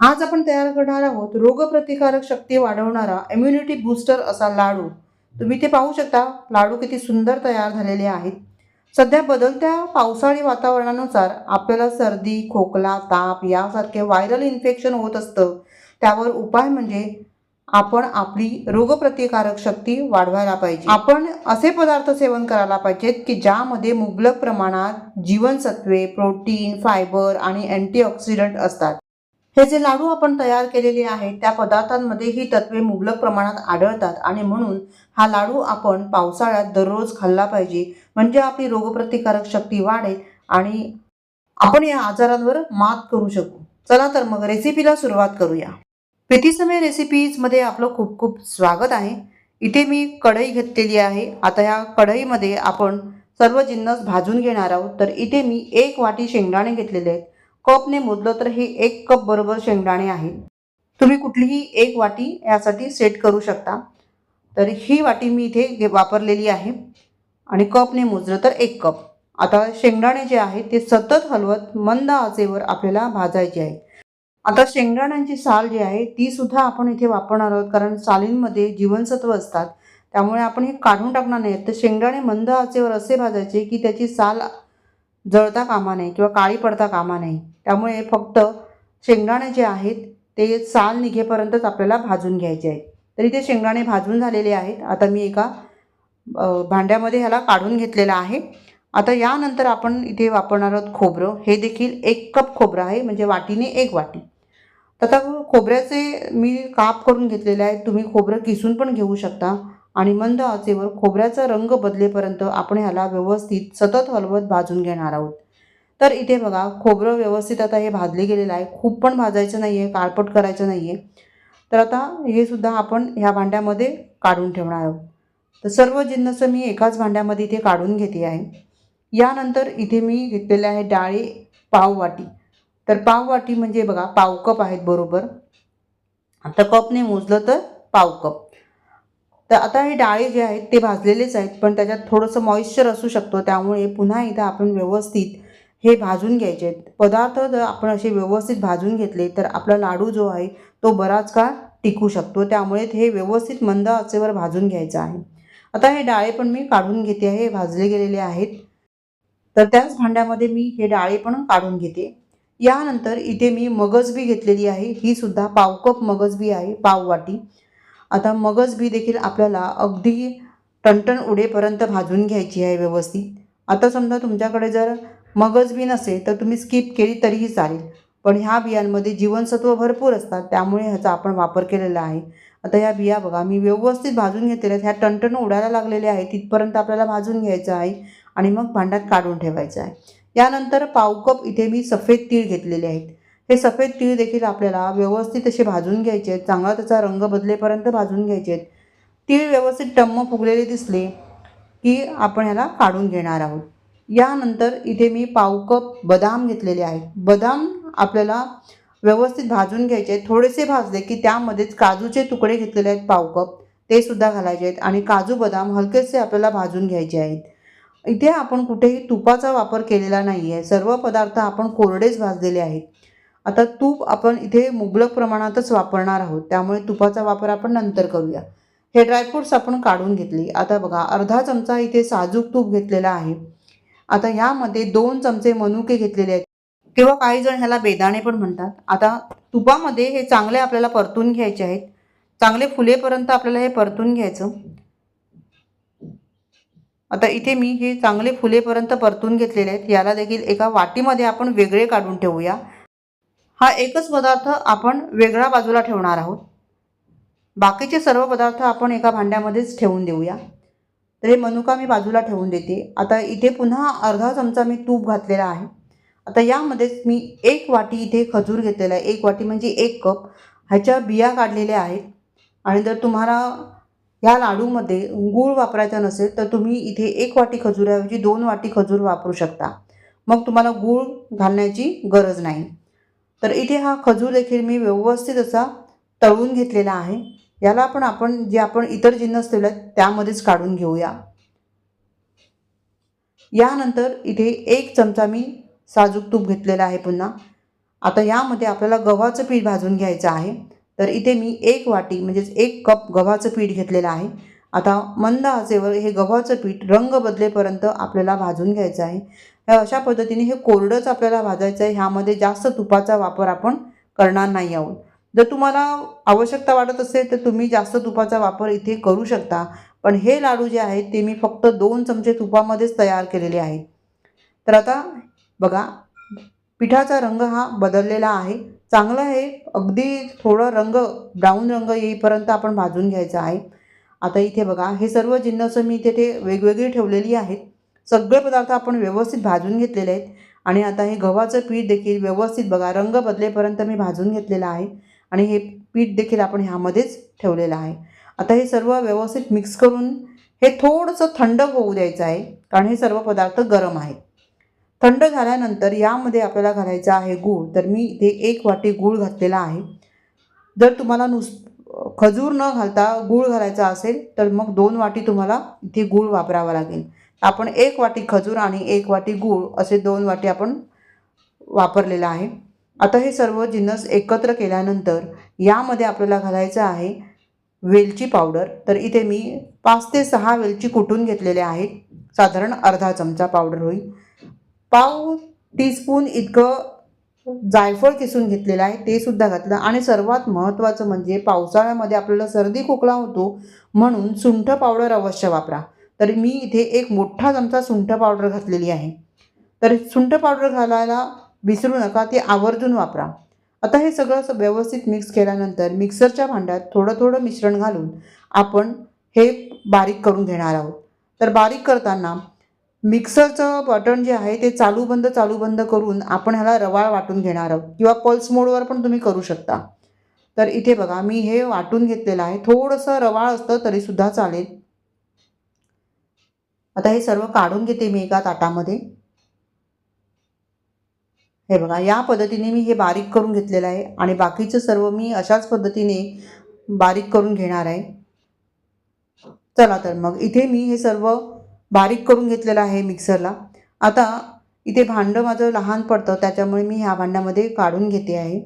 आज आपण तयार करणार आहोत रोगप्रतिकारक शक्ती वाढवणारा इम्युनिटी बूस्टर असा लाडू. तुम्ही ते पाहू शकता लाडू किती सुंदर तयार झालेले आहेत. सध्या बदलत्या पावसाळी वातावरणानुसार आपल्याला सर्दी खोकला ताप यासारखे व्हायरल इन्फेक्शन होत असतं. त्यावर उपाय म्हणजे आपण आपली रोगप्रतिकारक शक्ती वाढवायला पाहिजे. आपण असे पदार्थ सेवन करायला पाहिजेत की ज्यामध्ये मुबलक प्रमाणात जीवनसत्वे प्रोटीन फायबर आणि अँटीऑक्सिडंट असतात. हे जे लाडू आपण तयार केलेले आहेत त्या पदार्थांमध्ये ही तत्वे मुबलक प्रमाणात आढळतात आणि म्हणून हा लाडू आपण पावसाळ्यात दररोज खाल्ला पाहिजे. म्हणजे आपली रोगप्रतिकारक शक्ती वाढेल आणि आपण या आजारांवर मात करू शकू. चला तर मग रेसिपीला सुरुवात करूया. प्रीतीसमय रेसिपीजमध्ये आपलं खूप खूप स्वागत आहे. इथे मी कढई घेतलेली आहे. आता या कढईमध्ये आपण सर्व जिन्नस भाजून घेणार आहोत. तर इथे मी एक वाटी शेंगदाणे घेतलेले आहेत. कपने मोजलं तर हे एक कप बरोबर शेंगदाणे आहेत. तुम्ही कुठलीही एक वाटी यासाठी सेट करू शकता. तर ही वाटी मी इथे घे- वापरलेली आहे. आणि कपने मोजलं तर एक कप. आता शेंगदाणे जे आहे ते सतत हलवत मंद आचेवर आपल्याला भाजायचे आहे आता शेंगदाण्यांची साल जी आहे ती सुद्धा आपण इथे वापरणार आहोत कारण सालींमध्ये जीवनसत्व असतात. त्यामुळे आपण हे काढून टाकणार नाही. तर शेंगदाणे मंद आचेवर असे भाजायचे की त्याची साल जळता कामा नाही किंवा काळी पडता कामा नाही त्यामुळे फक्त शेंगदाणे जे आहेत ते साल निघेपर्यंतच आपल्याला भाजून घ्यायचे आहेत. तरी ते शेंगदाणे भाजून झालेले आहेत. आता मी एका भांड्यामध्ये ह्याला काढून घेतलेलं आहे. आता यानंतर आपण इथे वापरणार आहोत खोबरं. हे देखील एक कप खोबरं आहे म्हणजे वाटीने एक वाटी. तर आता खोबऱ्याचे मी काप करून घेतलेले आहे तुम्ही खोबरं किसून पण घेऊ शकता. आणि मंद आचेवर खोबऱ्याचा रंग बदलेपर्यंत आपण ह्याला व्यवस्थित सतत हलवत भाजून घेणार आहोत. तर इथे बघा खोबरं व्यवस्थित आता हे भाजले गेलेलं आहे. खूप पण भाजायचं नाही आहे काळपट करायचं नाही आहे तर आता हे सुद्धा आपण ह्या भांड्यामध्ये काढून ठेवणार आहोत. तर सर्व जिन्नसं मी एकाच भांड्यामध्ये इथे काढून घेते आहे. यानंतर इथे मी घेतलेले आहे डाळी पाववाटी तर पाववाटी म्हणजे बघा पाव कप आहेत बरोबर. आता कपने मोजलं तर पाव कप. तर आता हे डाळे जे आहेत ते भाजलेलेच आहेत पण त्याच्यात थोडंसं मॉइश्चर असू शकतो. त्यामुळे पुन्हा एकदा आपण व्यवस्थित हे भाजून घ्यायचे आहेत. पदार्थ जर आपण असे व्यवस्थित भाजून घेतले तर आपला लाडू जो आहे तो बराच काळ टिकू शकतो. त्यामुळे हे व्यवस्थित मंद आचेवर भाजून घ्यायचं आहे. आता हे डाळे पण मी काढून घेते आहे हे भाजले गेलेले आहेत. तर त्याच भांड्यामध्ये मी हे डाळे पण काढून घेते. यानंतर इथे मी मगजबी घेतलेली आहे. ही सुद्धा पाव कप मगजबी आहे पाव वाटी. आता मगजबी देखील आपल्याला अगदी टणटण उडेपर्यंत भाजून घ्यायची आहे व्यवस्थित. आता समजा तुमच्याकडे जर मगजबी नसेल तर तुम्ही स्किप केली तरीही चालेल. पण ह्या बियांमध्ये जीवनसत्व भरपूर असतात त्यामुळे ह्याचा आपण वापर केलेला आहे. आता या बिया बघा मी व्यवस्थित भाजून घेतलेल्या आहेत. ह्या टणटण उडायला लागलेल्या आहेत तिथपर्यंत आपल्याला भाजून घ्यायचं आहे आणि मग भांड्यात काढून ठेवायचं आहे. यानंतर पाव कप इथे मी सफेद तीळ घेतलेले आहेत. हे सफेद तीळ देखील आपल्याला व्यवस्थित असे भाजून घ्यायचे आहेत. चांगला त्याचा रंग बदलेपर्यंत भाजून घ्यायचे आहेत. तीळ व्यवस्थित टम्म फुगलेले दिसले की आपण ह्याला काढून घेणार आहोत. यानंतर इथे मी पाव कप बदाम घेतलेले आहेत. बदाम आपल्याला व्यवस्थित भाजून घ्यायचे आहेत. थोडेसे भाजले की त्यामध्येच काजूचे तुकडे घेतलेले आहेत पाव कप. ते सुद्धा घालायचे आहेत आणि काजू बदाम हलकेसे आपल्याला भाजून घ्यायचे आहेत. इथे आपण कुठेही तुपाचा वापर केलेला नाही आहे सर्व पदार्थ आपण कोरडेच भाजलेले आहेत. आता तूप आपण इथे मुबलक प्रमाणातच वापरणार आहोत. त्यामुळे तुपाचा वापर आपण नंतर करूया. हे ड्रायफ्रूट्स आपण काढून घेतली. आता बघा अर्धा चमचा इथे साजूक तूप घेतलेला आहे. आता ह्यामध्ये दोन चमचे मनुके घेतलेले आहेत. किंवा काही जण ह्याला बेदाणे पण म्हणतात. आता तुपामध्ये हे चांगले आपल्याला परतून घ्यायचे आहेत. चांगले फुलेपर्यंत आपल्याला हे परतून घ्यायचं. आता इथे मी हे चांगले फुलेपर्यंत परतून घेतलेले आहेत. याला देखील एका वाटीमध्ये आपण वेगळे काढून ठेवूया. हा एकच पदार्थ आपण वेगळा बाजूला ठेवणार आहोत. बाकीचे सर्व पदार्थ आपण एका भांड्यामध्येच ठेवून देऊया. तर हे मनुका मी बाजूला ठेवून देते. आता इथे पुन्हा अर्धा चमचा मी तूप घातलेला आहे. आता यामध्येच मी एक वाटी इथे खजूर घेतलेला आहे. एक वाटी म्हणजे एक कप. ह्याच्या बिया काढलेल्या आहेत. आणि जर तुम्हाला ह्या लाडूमध्ये गूळ वापरायचा नसेल तर तुम्ही इथे एक वाटी खजूरऐवजी दोन वाटी खजूर वापरू शकता. मग तुम्हाला गूळ घालण्याची गरज नाही. तर इथे हा खजूर देखील मी व्यवस्थित असा तळून घेतलेला आहे. याला पण आपण जे आपण इतर जिन्नस ठेवले आहेत त्यामध्येच काढून घेऊया. यानंतर इथे एक चमचा मी साजूक तूप घेतलेला आहे पुन्हा. आता यामध्ये आपल्याला गव्हाचं पीठ भाजून घ्यायचं आहे. तर इथे मी एक वाटी म्हणजेच एक कप गव्हाचं पीठ घेतलेलं आहे. आता मंद आचेवर हे गव्हाचं पीठ रंग बदलेपर्यंत आपल्याला भाजून घ्यायचं आहे. अशा पद्धतीने हे कोरडंच आपल्याला भाजायचं आहे. ह्यामध्ये जास्त तुपाचा वापर आपण करणार नाही आहोत. जर तुम्हाला आवश्यकता वाटत असेल तर तुम्ही जास्त तुपाचा वापर इथे करू शकता. पण हे लाडू जे आहेत ते मी फक्त दोन चमचे तुपामध्येच तयार केलेले आहेत तर आता बघा पिठाचा रंग हा बदललेला आहे. चांगलं हे अगदी थोडं रंग ब्राऊन रंग येईपर्यंत आपण भाजून घ्यायचा आहे. आता इथे बघा हे सर्व जिन्नस मी इथे ते वेगवेगळी ठेवलेली आहेत. सगळे पदार्थ आपण व्यवस्थित भाजून घेतलेले आहेत. आणि आता हे गव्हाचं पीठ देखील व्यवस्थित बघा रंग बदलेपर्यंत मी भाजून घेतलेलं आहे. आणि हे पीठ देखील आपण ह्यामध्येच ठेवलेलं आहे. आता हे सर्व व्यवस्थित मिक्स करून हे थोडंसं थंड होऊ द्यायचं आहे कारण हे सर्व पदार्थ गरम आहेत. थंड झाल्यानंतर यामध्ये आपल्याला घालायचं आहे गूळ. तर मी इथे एक वाटी गूळ घातलेला आहे. जर तुम्हाला नुस खजूर न घालता गूळ घालायचा असेल तर मग दोन वाटी तुम्हाला इथे गूळ वापरावा लागेल. आपण एक वाटी खजूर आणि एक वाटी गूळ असे दोन वाटी आपण वापरलेला आहे. आता हे सर्व जिन्नस एकत्र केल्यानंतर यामध्ये आपल्याला घालायचं आहे वेलची पावडर. तर इथे मी पाच ते सहा वेलची कुटून घेतलेल्या आहेत साधारण अर्धा चमचा पावडर होईल. पाव टीस्पून इतकं जायफळ किसून घेतलेलं आहे ते सुद्धा घातलं. आणि सर्वात महत्त्वाचं म्हणजे पावसाळ्यामध्ये आपल्याला सर्दी खोकला होतो म्हणून सुंठ पावडर अवश्य वापरा. तर मी इथे एक मोठा चमचा सुंठ पावडर घातलेली आहे. तर सुंठ पावडर घालायला विसरू नका ते आवर्जून वापरा. आता हे सगळं असं व्यवस्थित मिक्स केल्यानंतर मिक्सरच्या भांड्यात थोडं थोडं मिश्रण घालून आपण हे बारीक करून घेणार आहोत. तर बारीक करताना मिक्सरचं बटन जे आहे ते चालू बंद चालू बंद करून आपण ह्याला रवाळ वाटून घेणार आहोत किंवा पल्स मोडवर पण तुम्ही करू शकता. तर इथे बघा मी हे वाटून घेतलेलं आहे. थोडंसं रवाळ असतं तरीसुद्धा चालेल. आता हे सर्व काढून घेते मी एका ताटामध्ये. हे बघा या पद्धतीने मी हे बारीक करून घेतलेलं आहे आणि बाकीचं सर्व मी अशाच पद्धतीने बारीक करून घेणार आहे. चला तर मग इथे मी हे सर्व बारीक करून घेतलेलं आहे मिक्सरला. आता इथे भांडं माझं लहान पडतं त्याच्यामुळे मी ह्या भांड्यामध्ये काढून घेते आहे.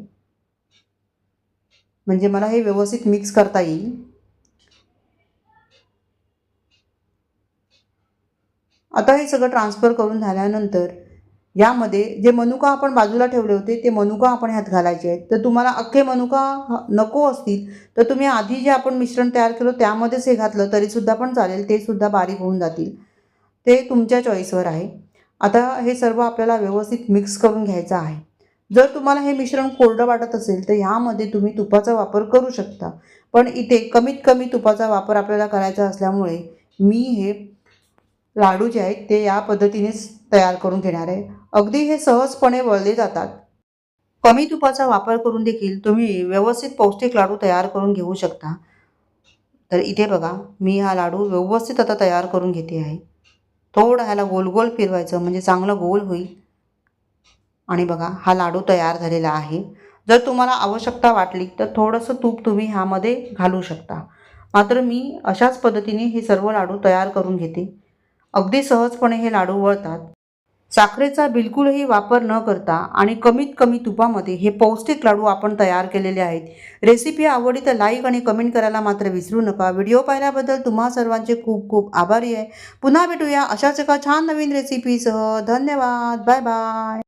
म्हणजे मला हे व्यवस्थित मिक्स करता येईल. आता हे सगळं ट्रान्सफर करून झाल्यानंतर यामध्ये जे मनुका आपण बाजूला ठेवले होते ते मनुका आपण ह्यात घालायचे आहेत. तर तुम्हाला अख्खे मनुका ह- नको असतील तर तुम्ही आधी जे आपण मिश्रण तयार केलं त्यामध्येच हे घातलं तरीसुद्धा पण चालेल ते सुद्धा बारीक होऊन जातील. ते तुमच्या चॉईसवर आहे. आता हे सर्व आपल्याला व्यवस्थित मिक्स करून घ्यायचं आहे. जर तुम्हाला हे मिश्रण कोरडं वाटत असेल तर ह्यामध्ये तुम्ही तुपाचा वापर करू शकता. पण इथे कमीत कमी तुपाचा वापर आपल्याला करायचा असल्यामुळे मी हे लाडू जे आहेत ते या पद्धतीनेच तयार करून घेणार आहे. अगदी हे सहजपणे वळले जातात. कमी तुपाचा वापर करून देखील तुम्ही व्यवस्थित पौष्टिक लाडू तयार करून घेऊ शकता. तर इथे बघा मी हा लाडू व्यवस्थित आता तयार करून घेते आहे. थोडं ह्याला गोल गोल फिरवायचं म्हणजे चांगलं गोल होईल. आणि बघा हा लाडू तयार झालेला आहे. जर तुम्हाला आवश्यकता वाटली तर थोडंसं तूप तुम्ही ह्यामध्ये घालू शकता. मात्र मी अशाच पद्धतीने हे सर्व लाडू तयार करून घेते. अगदी सहजपणे हे लाडू वळतात. साखरेचा बिलकुलही वापर न करता आणि कमीत कमी तुपामध्ये हे पौष्टिक लाडू आपण तयार केलेले आहेत. रेसिपी आवडी तर लाईक आणि कमेंट करायला मात्र विसरू नका. व्हिडिओ पाहिल्याबद्दल तुम्हा सर्वांचे खूप खूप आभारी आहे. पुन्हा भेटूया अशाच एका छान नवीन रेसिपीसह. धन्यवाद. Bye bye.